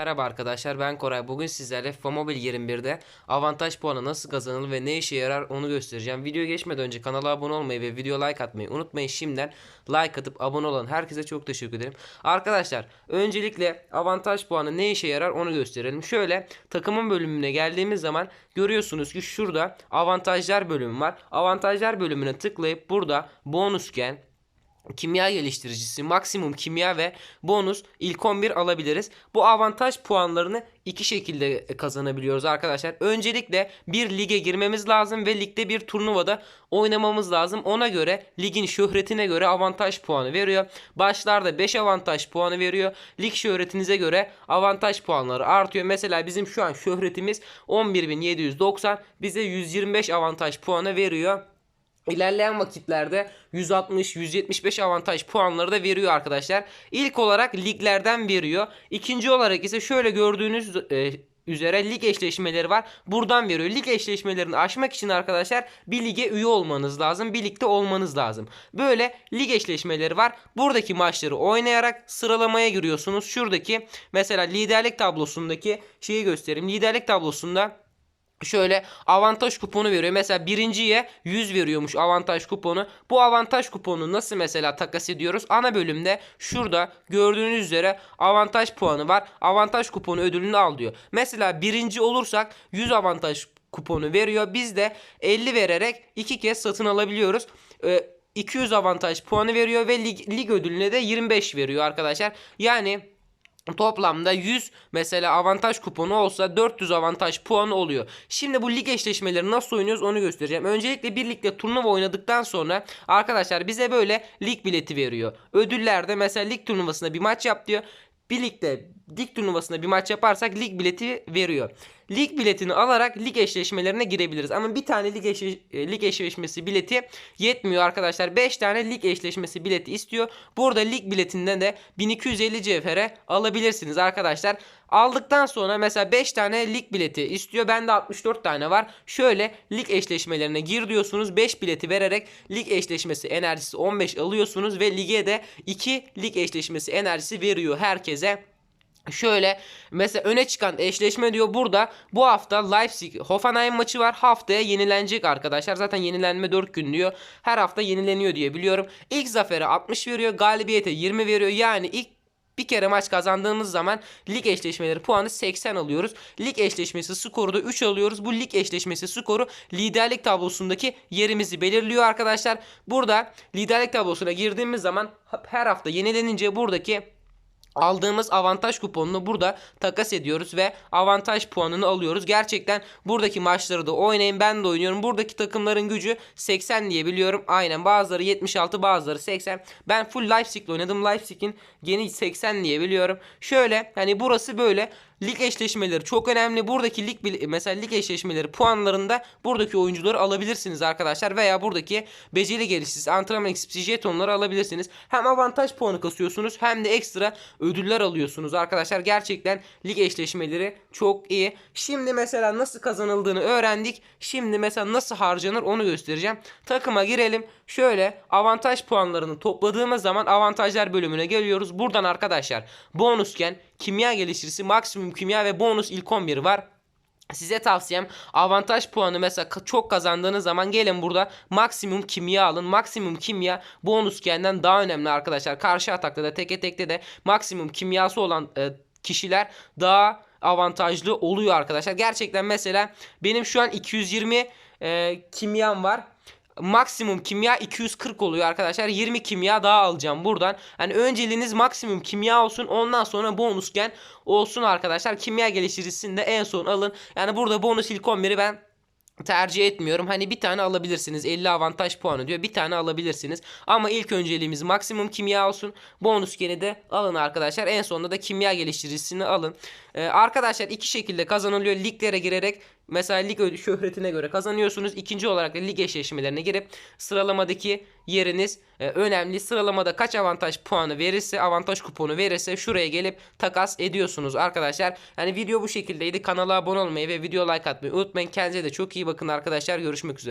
Merhaba arkadaşlar ben Koray. Bugün sizlerle FIFA Mobile 21'de avantaj puanı nasıl kazanılır ve ne işe yarar onu göstereceğim. Videoya geçmeden önce kanala abone olmayı ve video like atmayı unutmayın. Şimdiden like atıp abone olan herkese çok teşekkür ederim. Arkadaşlar öncelikle avantaj puanı ne işe yarar onu gösterelim. Şöyle takımın bölümüne geldiğimiz zaman görüyorsunuz ki şurada avantajlar bölümü var. Avantajlar bölümüne tıklayıp burada bonusken kimya geliştiricisi, maksimum kimya ve bonus ilk 11 alabiliriz. Bu avantaj puanlarını iki şekilde kazanabiliyoruz arkadaşlar. Öncelikle bir lige girmemiz lazım ve ligde bir turnuvada oynamamız lazım. Ona göre ligin şöhretine göre avantaj puanı veriyor. Başlarda 5 avantaj puanı veriyor. Lig şöhretinize göre avantaj puanları artıyor. Mesela bizim şu an şöhretimiz 11.790 bize 125 avantaj puanı veriyor. İlerleyen vakitlerde 160-175 avantaj puanları da veriyor arkadaşlar. İlk olarak liglerden veriyor. İkinci olarak ise şöyle gördüğünüz e, üzere lig eşleşmeleri var. Buradan veriyor. Lig eşleşmelerini aşmak için arkadaşlar bir lige üye olmanız lazım. Bir ligde olmanız lazım. Böyle lig eşleşmeleri var. Buradaki maçları oynayarak sıralamaya giriyorsunuz. Şuradaki mesela liderlik tablosundaki şeyi göstereyim. Liderlik tablosunda Şöyle avantaj kuponu veriyor. Mesela birinciye 100 veriyormuş avantaj kuponu. Bu avantaj kuponu nasıl mesela takas ediyoruz? Ana bölümde şurada gördüğünüz üzere avantaj puanı var. Avantaj kuponu ödülünü al diyor. Mesela birinci olursak 100 avantaj kuponu veriyor. Biz de 50 vererek iki kez satın alabiliyoruz. Ee, 200 avantaj puanı veriyor ve lig, lig ödülüne de 25 veriyor arkadaşlar. Yani Toplamda 100 mesela avantaj kuponu olsa 400 avantaj puanı oluyor. Şimdi bu lig eşleşmeleri nasıl oynuyoruz onu göstereceğim. Öncelikle bir ligde turnuva oynadıktan sonra arkadaşlar bize böyle lig bileti veriyor. Ödüllerde mesela lig turnuvasında bir maç yap diyor. Birlikte lig turnuvasında bir maç yaparsak lig bileti veriyor. Lig biletini alarak lig eşleşmelerine girebiliriz. Ama bir tane lig, eşleş e, lig eşleşmesi bileti yetmiyor arkadaşlar. 5 tane lig eşleşmesi bileti istiyor. Burada lig biletinden de 1250 cevhere alabilirsiniz arkadaşlar. Aldıktan sonra mesela 5 tane lig bileti istiyor. Bende 64 tane var. Şöyle lig eşleşmelerine gir diyorsunuz. 5 bileti vererek lig eşleşmesi enerjisi 15 alıyorsunuz ve lige de 2 lig eşleşmesi enerjisi veriyor herkese. Şöyle mesela öne çıkan eşleşme diyor burada bu hafta Leipzig Hoffenheim maçı var haftaya yenilenecek arkadaşlar zaten yenilenme 4 gün diyor her hafta yenileniyor diye biliyorum İlk zafere 60 veriyor galibiyete 20 veriyor yani ilk bir kere maç kazandığımız zaman lig eşleşmeleri puanı 80 alıyoruz. Lig eşleşmesi skoru da 3 alıyoruz. Bu lig eşleşmesi skoru liderlik tablosundaki yerimizi belirliyor arkadaşlar. Burada liderlik tablosuna girdiğimiz zaman her hafta yenilenince buradaki aldığımız avantaj kuponunu burada takas ediyoruz ve avantaj puanını alıyoruz. Gerçekten buradaki maçları da oynayın. Ben de oynuyorum. Buradaki takımların gücü 80 diye biliyorum. Aynen bazıları 76 bazıları 80. Ben full Leipzig'le oynadım. Leipzig'in geni 80 diye biliyorum. Şöyle hani burası böyle lig eşleşmeleri çok önemli. Buradaki lig mesela lig eşleşmeleri puanlarında buradaki oyuncuları alabilirsiniz arkadaşlar veya buradaki beceri geliştirici antrenman ekspisi jetonları alabilirsiniz. Hem avantaj puanı kasıyorsunuz hem de ekstra ödüller alıyorsunuz arkadaşlar. Gerçekten lig eşleşmeleri çok iyi. Şimdi mesela nasıl kazanıldığını öğrendik. Şimdi mesela nasıl harcanır onu göstereceğim. Takıma girelim. Şöyle avantaj puanlarını topladığımız zaman avantajlar bölümüne geliyoruz. Buradan arkadaşlar bonusken kimya geliştirisi, maksimum kimya ve bonus ilk 11 var. Size tavsiyem avantaj puanı mesela çok kazandığınız zaman gelin burada maksimum kimya alın. Maksimum kimya bonuskenden daha önemli arkadaşlar. Karşı atakta da teke tekte de maksimum kimyası olan e, kişiler daha avantajlı oluyor arkadaşlar. Gerçekten mesela benim şu an 220 e, kimyam var maksimum kimya 240 oluyor arkadaşlar. 20 kimya daha alacağım buradan. Hani önceliğiniz maksimum kimya olsun. Ondan sonra bonusken olsun arkadaşlar. Kimya geliştiricisini de en son alın. Yani burada bonus ilk 11'i ben tercih etmiyorum. Hani bir tane alabilirsiniz. 50 avantaj puanı diyor. Bir tane alabilirsiniz. Ama ilk önceliğimiz maksimum kimya olsun. Bonus gene de alın arkadaşlar. En sonunda da kimya geliştiricisini alın. Ee, arkadaşlar iki şekilde kazanılıyor. Liglere girerek mesela lig şöhretine göre kazanıyorsunuz. İkinci olarak da lig eşleşmelerine girip sıralamadaki yeriniz e, önemli. Sıralamada kaç avantaj puanı verirse, avantaj kuponu verirse şuraya gelip takas ediyorsunuz arkadaşlar. Yani video bu şekildeydi. Kanala abone olmayı ve video like atmayı unutmayın. Kendinize de çok iyi bakın arkadaşlar. Görüşmek üzere.